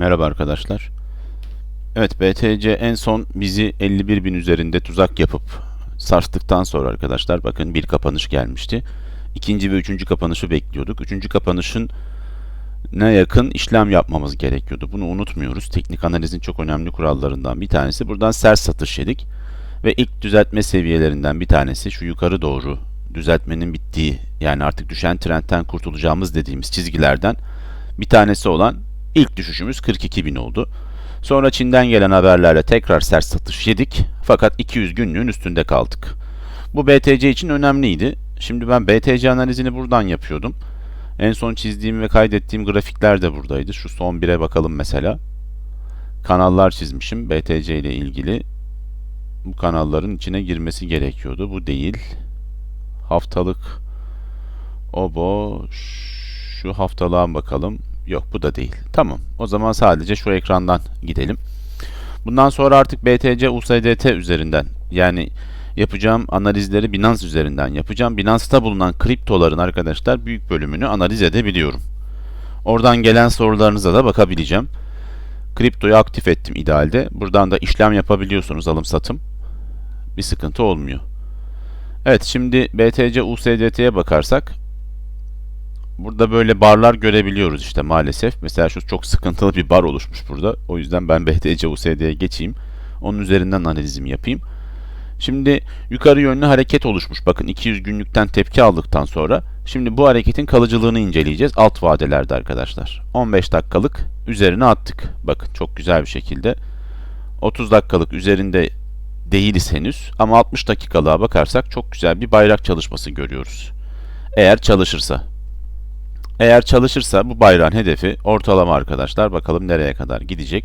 Merhaba arkadaşlar. Evet BTC en son bizi 51 bin üzerinde tuzak yapıp sarstıktan sonra arkadaşlar bakın bir kapanış gelmişti. İkinci ve üçüncü kapanışı bekliyorduk. Üçüncü kapanışın ne yakın işlem yapmamız gerekiyordu. Bunu unutmuyoruz. Teknik analizin çok önemli kurallarından bir tanesi. Buradan sert satış yedik. Ve ilk düzeltme seviyelerinden bir tanesi şu yukarı doğru düzeltmenin bittiği yani artık düşen trendten kurtulacağımız dediğimiz çizgilerden bir tanesi olan ilk düşüşümüz 42 bin oldu. Sonra Çin'den gelen haberlerle tekrar sert satış yedik fakat 200 günlüğün üstünde kaldık. Bu BTC için önemliydi. Şimdi ben BTC analizini buradan yapıyordum. En son çizdiğim ve kaydettiğim grafikler de buradaydı. Şu son bire bakalım mesela. Kanallar çizmişim BTC ile ilgili. Bu kanalların içine girmesi gerekiyordu. Bu değil. Haftalık obo şu haftalığa bakalım. Yok bu da değil. Tamam. O zaman sadece şu ekrandan gidelim. Bundan sonra artık BTC USDT üzerinden yani yapacağım analizleri Binance üzerinden yapacağım. Binance'ta bulunan kriptoların arkadaşlar büyük bölümünü analiz edebiliyorum. Oradan gelen sorularınıza da bakabileceğim. Kriptoyu aktif ettim idealde. Buradan da işlem yapabiliyorsunuz alım satım. Bir sıkıntı olmuyor. Evet şimdi BTC USDT'ye bakarsak burada böyle barlar görebiliyoruz işte maalesef. Mesela şu çok sıkıntılı bir bar oluşmuş burada. O yüzden ben BTC USD'ye geçeyim. Onun üzerinden analizimi yapayım. Şimdi yukarı yönlü hareket oluşmuş. Bakın 200 günlükten tepki aldıktan sonra şimdi bu hareketin kalıcılığını inceleyeceğiz alt vadelerde arkadaşlar. 15 dakikalık üzerine attık. Bakın çok güzel bir şekilde 30 dakikalık üzerinde değiliz henüz ama 60 dakikalığa bakarsak çok güzel bir bayrak çalışması görüyoruz. Eğer çalışırsa. Eğer çalışırsa bu bayrağın hedefi ortalama arkadaşlar. Bakalım nereye kadar gidecek.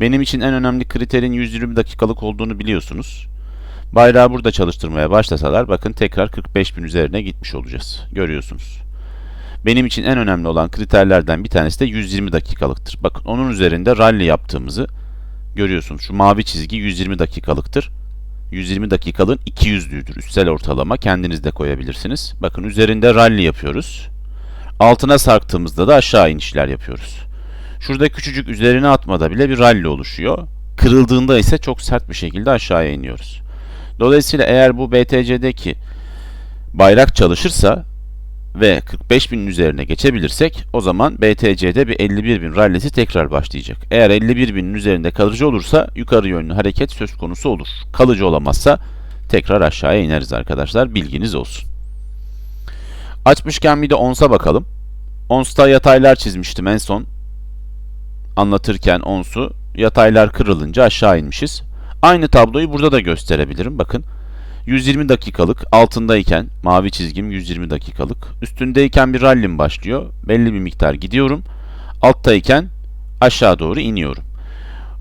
Benim için en önemli kriterin 120 dakikalık olduğunu biliyorsunuz. Bayrağı burada çalıştırmaya başlasalar bakın tekrar 45 bin üzerine gitmiş olacağız. Görüyorsunuz. Benim için en önemli olan kriterlerden bir tanesi de 120 dakikalıktır. Bakın onun üzerinde rally yaptığımızı görüyorsunuz. Şu mavi çizgi 120 dakikalıktır. 120 dakikalığın 200'lüğüdür. Üstsel ortalama kendiniz de koyabilirsiniz. Bakın üzerinde rally yapıyoruz. Altına sarktığımızda da aşağı inişler yapıyoruz. Şurada küçücük üzerine atmada bile bir rally oluşuyor. Kırıldığında ise çok sert bir şekilde aşağıya iniyoruz. Dolayısıyla eğer bu BTC'deki bayrak çalışırsa ve 45 binin üzerine geçebilirsek o zaman BTC'de bir 51 bin rallisi tekrar başlayacak. Eğer 51 binin üzerinde kalıcı olursa yukarı yönlü hareket söz konusu olur. Kalıcı olamazsa tekrar aşağıya ineriz arkadaşlar. Bilginiz olsun. Açmışken bir de onsa bakalım. Ons'ta yataylar çizmiştim en son. Anlatırken onsu yataylar kırılınca aşağı inmişiz. Aynı tabloyu burada da gösterebilirim. Bakın 120 dakikalık altındayken mavi çizgim 120 dakikalık. Üstündeyken bir rallim başlıyor. Belli bir miktar gidiyorum. Alttayken aşağı doğru iniyorum.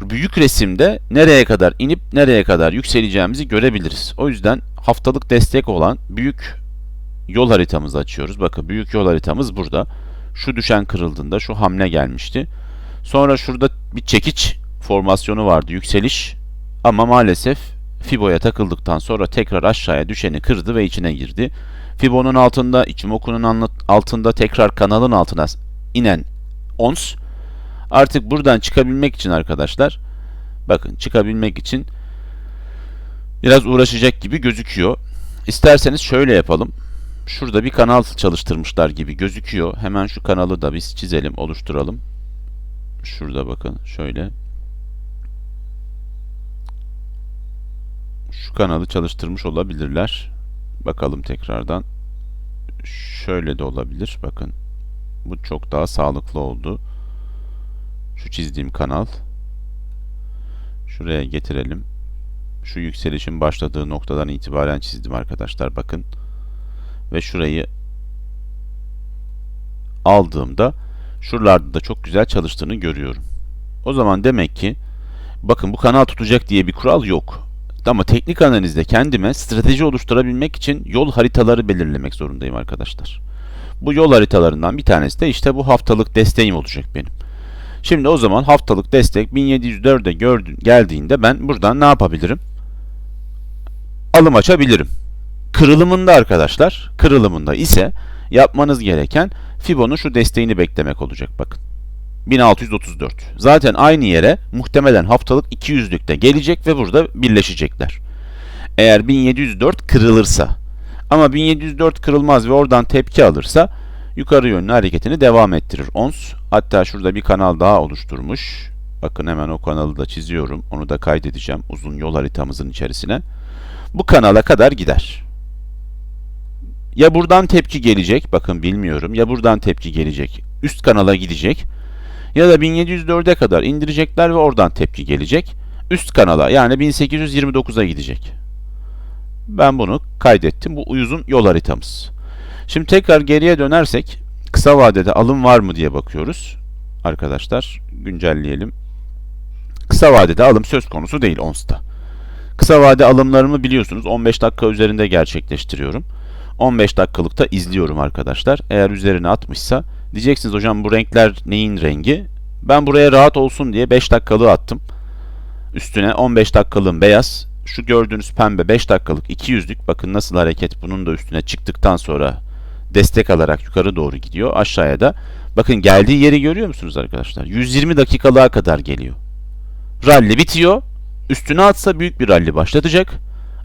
Büyük resimde nereye kadar inip nereye kadar yükseleceğimizi görebiliriz. O yüzden haftalık destek olan büyük yol haritamızı açıyoruz. Bakın büyük yol haritamız burada. Şu düşen kırıldığında şu hamle gelmişti. Sonra şurada bir çekiç formasyonu vardı. Yükseliş ama maalesef Fibo'ya takıldıktan sonra tekrar aşağıya düşeni kırdı ve içine girdi. Fibo'nun altında, Ichimoku'nun altında tekrar kanalın altına inen ons. Artık buradan çıkabilmek için arkadaşlar, bakın çıkabilmek için biraz uğraşacak gibi gözüküyor. İsterseniz şöyle yapalım. Şurada bir kanal çalıştırmışlar gibi gözüküyor. Hemen şu kanalı da biz çizelim, oluşturalım. Şurada bakın şöyle. Şu kanalı çalıştırmış olabilirler. Bakalım tekrardan. Şöyle de olabilir. Bakın. Bu çok daha sağlıklı oldu. Şu çizdiğim kanal. Şuraya getirelim. Şu yükselişin başladığı noktadan itibaren çizdim arkadaşlar. Bakın. Ve şurayı aldığımda şuralarda da çok güzel çalıştığını görüyorum. O zaman demek ki bakın bu kanal tutacak diye bir kural yok. Ama teknik analizde kendime strateji oluşturabilmek için yol haritaları belirlemek zorundayım arkadaşlar. Bu yol haritalarından bir tanesi de işte bu haftalık desteğim olacak benim. Şimdi o zaman haftalık destek 1704'e gördüğün, geldiğinde ben buradan ne yapabilirim? Alım açabilirim. Kırılımında arkadaşlar, kırılımında ise yapmanız gereken Fibo'nun şu desteğini beklemek olacak bakın. 1634. Zaten aynı yere muhtemelen haftalık 200'lükte gelecek ve burada birleşecekler. Eğer 1704 kırılırsa ama 1704 kırılmaz ve oradan tepki alırsa yukarı yönlü hareketini devam ettirir ons. Hatta şurada bir kanal daha oluşturmuş. Bakın hemen o kanalı da çiziyorum. Onu da kaydedeceğim uzun yol haritamızın içerisine. Bu kanala kadar gider. Ya buradan tepki gelecek, bakın bilmiyorum. Ya buradan tepki gelecek, üst kanala gidecek. Ya da 1704'e kadar indirecekler ve oradan tepki gelecek. Üst kanala yani 1829'a gidecek. Ben bunu kaydettim. Bu uzun yol haritamız. Şimdi tekrar geriye dönersek kısa vadede alım var mı diye bakıyoruz. Arkadaşlar güncelleyelim. Kısa vadede alım söz konusu değil ONS'ta. Kısa vade alımlarımı biliyorsunuz 15 dakika üzerinde gerçekleştiriyorum. 15 dakikalıkta izliyorum arkadaşlar. Eğer üzerine atmışsa diyeceksiniz hocam bu renkler neyin rengi? Ben buraya rahat olsun diye 5 dakikalığı attım. Üstüne 15 dakikalığın beyaz, şu gördüğünüz pembe 5 dakikalık 200'lük bakın nasıl hareket bunun da üstüne çıktıktan sonra destek alarak yukarı doğru gidiyor. Aşağıya da bakın geldiği yeri görüyor musunuz arkadaşlar? 120 dakikalığa kadar geliyor. Rally bitiyor. Üstüne atsa büyük bir rally başlatacak.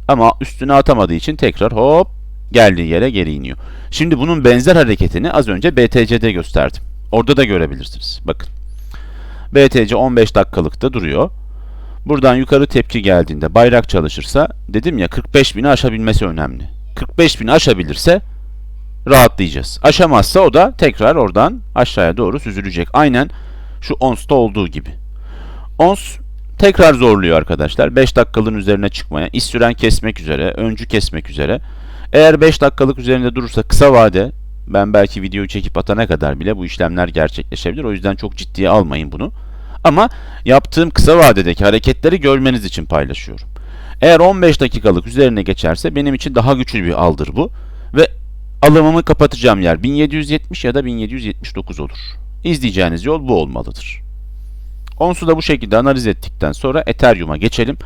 Ama üstüne atamadığı için tekrar hop geldiği yere geri iniyor. Şimdi bunun benzer hareketini az önce BTC'de gösterdim. Orada da görebilirsiniz. Bakın. BTC 15 dakikalıkta duruyor. Buradan yukarı tepki geldiğinde bayrak çalışırsa dedim ya 45 bini aşabilmesi önemli. 45 bini aşabilirse rahatlayacağız. Aşamazsa o da tekrar oradan aşağıya doğru süzülecek. Aynen şu ONS'ta olduğu gibi. ONS tekrar zorluyor arkadaşlar. 5 dakikalığın üzerine çıkmaya. İş süren kesmek üzere, öncü kesmek üzere. Eğer 5 dakikalık üzerinde durursa kısa vade ben belki videoyu çekip atana kadar bile bu işlemler gerçekleşebilir. O yüzden çok ciddiye almayın bunu. Ama yaptığım kısa vadedeki hareketleri görmeniz için paylaşıyorum. Eğer 15 dakikalık üzerine geçerse benim için daha güçlü bir aldır bu. Ve alımımı kapatacağım yer 1770 ya da 1779 olur. İzleyeceğiniz yol bu olmalıdır. Onsu da bu şekilde analiz ettikten sonra Ethereum'a geçelim.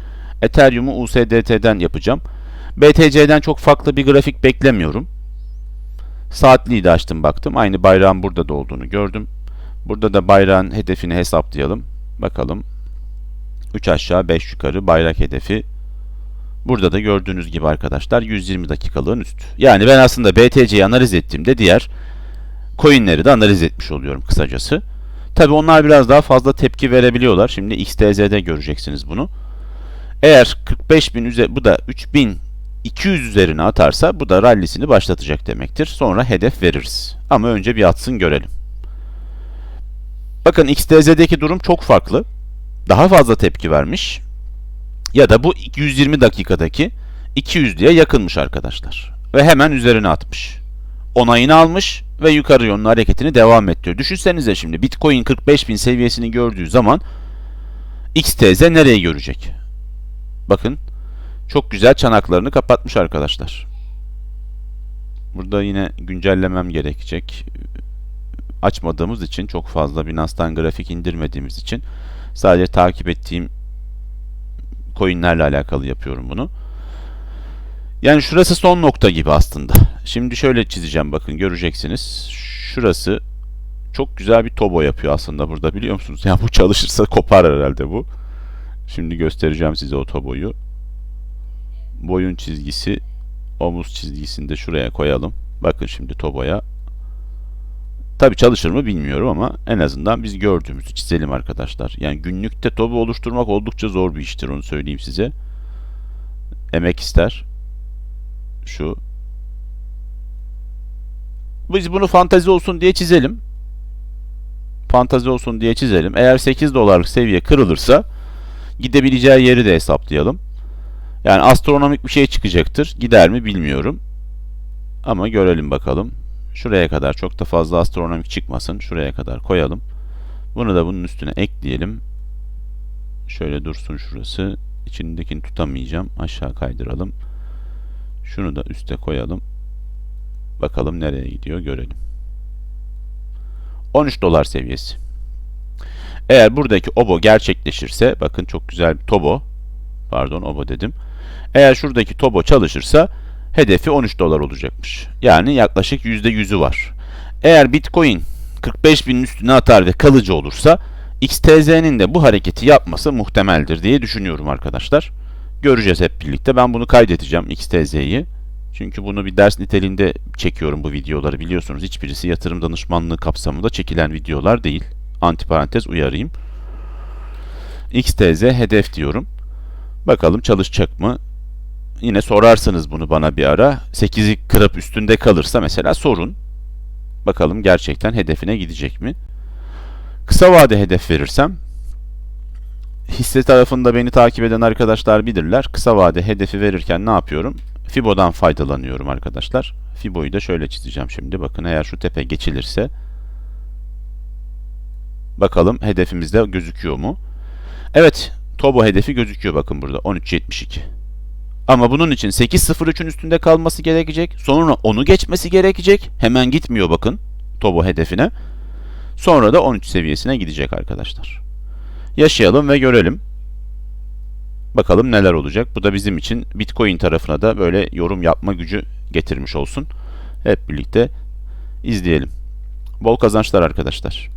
Ethereum'u USDT'den yapacağım. BTC'den çok farklı bir grafik beklemiyorum. Saatliği de açtım baktım. Aynı bayrağın burada da olduğunu gördüm. Burada da bayrağın hedefini hesaplayalım. Bakalım. 3 aşağı 5 yukarı bayrak hedefi. Burada da gördüğünüz gibi arkadaşlar 120 dakikalığın üstü. Yani ben aslında BTC'yi analiz ettiğimde diğer coinleri de analiz etmiş oluyorum kısacası. Tabi onlar biraz daha fazla tepki verebiliyorlar. Şimdi XTZ'de göreceksiniz bunu. Eğer 45.000 üzeri bu da 3200 üzerine atarsa bu da rallisini başlatacak demektir. Sonra hedef veririz. Ama önce bir atsın görelim. Bakın XTZ'deki durum çok farklı. Daha fazla tepki vermiş. Ya da bu 120 dakikadaki 200'lüye yakınmış arkadaşlar. Ve hemen üzerine atmış. Onayını almış ve yukarı yönlü hareketini devam ettiriyor. Düşünsenize şimdi Bitcoin 45.000 seviyesini gördüğü zaman XTZ nereyi görecek? Bakın çok güzel çanaklarını kapatmış arkadaşlar. Burada yine güncellemem gerekecek. Açmadığımız için çok fazla Binance'dan grafik indirmediğimiz için sadece takip ettiğim coinlerle alakalı yapıyorum bunu. Yani şurası son nokta gibi aslında. Şimdi şöyle çizeceğim bakın göreceksiniz. Şurası çok güzel bir tobo yapıyor aslında burada biliyor musunuz? Ya bu çalışırsa kopar herhalde bu. Şimdi göstereceğim size o toboyu. Boyun çizgisi omuz çizgisini de şuraya koyalım. Bakın şimdi toboya. Tabi çalışır mı bilmiyorum ama en azından biz gördüğümüzü çizelim arkadaşlar. Yani günlükte tobo oluşturmak oldukça zor bir iştir onu söyleyeyim size. Emek ister. Şu. Biz bunu fantazi olsun diye çizelim. Fantazi olsun diye çizelim. Eğer 8 dolarlık seviye kırılırsa gidebileceği yeri de hesaplayalım. Yani astronomik bir şey çıkacaktır. Gider mi bilmiyorum. Ama görelim bakalım. Şuraya kadar çok da fazla astronomik çıkmasın. Şuraya kadar koyalım. Bunu da bunun üstüne ekleyelim. Şöyle dursun şurası. İçindekini tutamayacağım. Aşağı kaydıralım. Şunu da üste koyalım. Bakalım nereye gidiyor görelim. 13 dolar seviyesi. Eğer buradaki obo gerçekleşirse bakın çok güzel bir tobo. Pardon obo dedim. Eğer şuradaki tobo çalışırsa hedefi 13 dolar olacakmış. Yani yaklaşık %100'ü var. Eğer Bitcoin 45 binin üstüne atar ve kalıcı olursa XTZ'nin de bu hareketi yapması muhtemeldir diye düşünüyorum arkadaşlar. Göreceğiz hep birlikte. Ben bunu kaydedeceğim XTZ'yi. Çünkü bunu bir ders niteliğinde çekiyorum bu videoları biliyorsunuz. Hiçbirisi yatırım danışmanlığı kapsamında çekilen videolar değil. Antiparantez uyarayım. XTZ hedef diyorum. Bakalım çalışacak mı? Yine sorarsınız bunu bana bir ara. 8'i kırıp üstünde kalırsa mesela sorun. Bakalım gerçekten hedefine gidecek mi? Kısa vade hedef verirsem hisse tarafında beni takip eden arkadaşlar bilirler. Kısa vade hedefi verirken ne yapıyorum? Fibo'dan faydalanıyorum arkadaşlar. Fibo'yu da şöyle çizeceğim şimdi. Bakın eğer şu tepe geçilirse bakalım hedefimizde gözüküyor mu? Evet, Tobo hedefi gözüküyor bakın burada 13.72. Ama bunun için 8.03'ün üstünde kalması gerekecek. Sonra onu geçmesi gerekecek. Hemen gitmiyor bakın Tobo hedefine. Sonra da 13 seviyesine gidecek arkadaşlar. Yaşayalım ve görelim. Bakalım neler olacak. Bu da bizim için Bitcoin tarafına da böyle yorum yapma gücü getirmiş olsun. Hep birlikte izleyelim. Bol kazançlar arkadaşlar.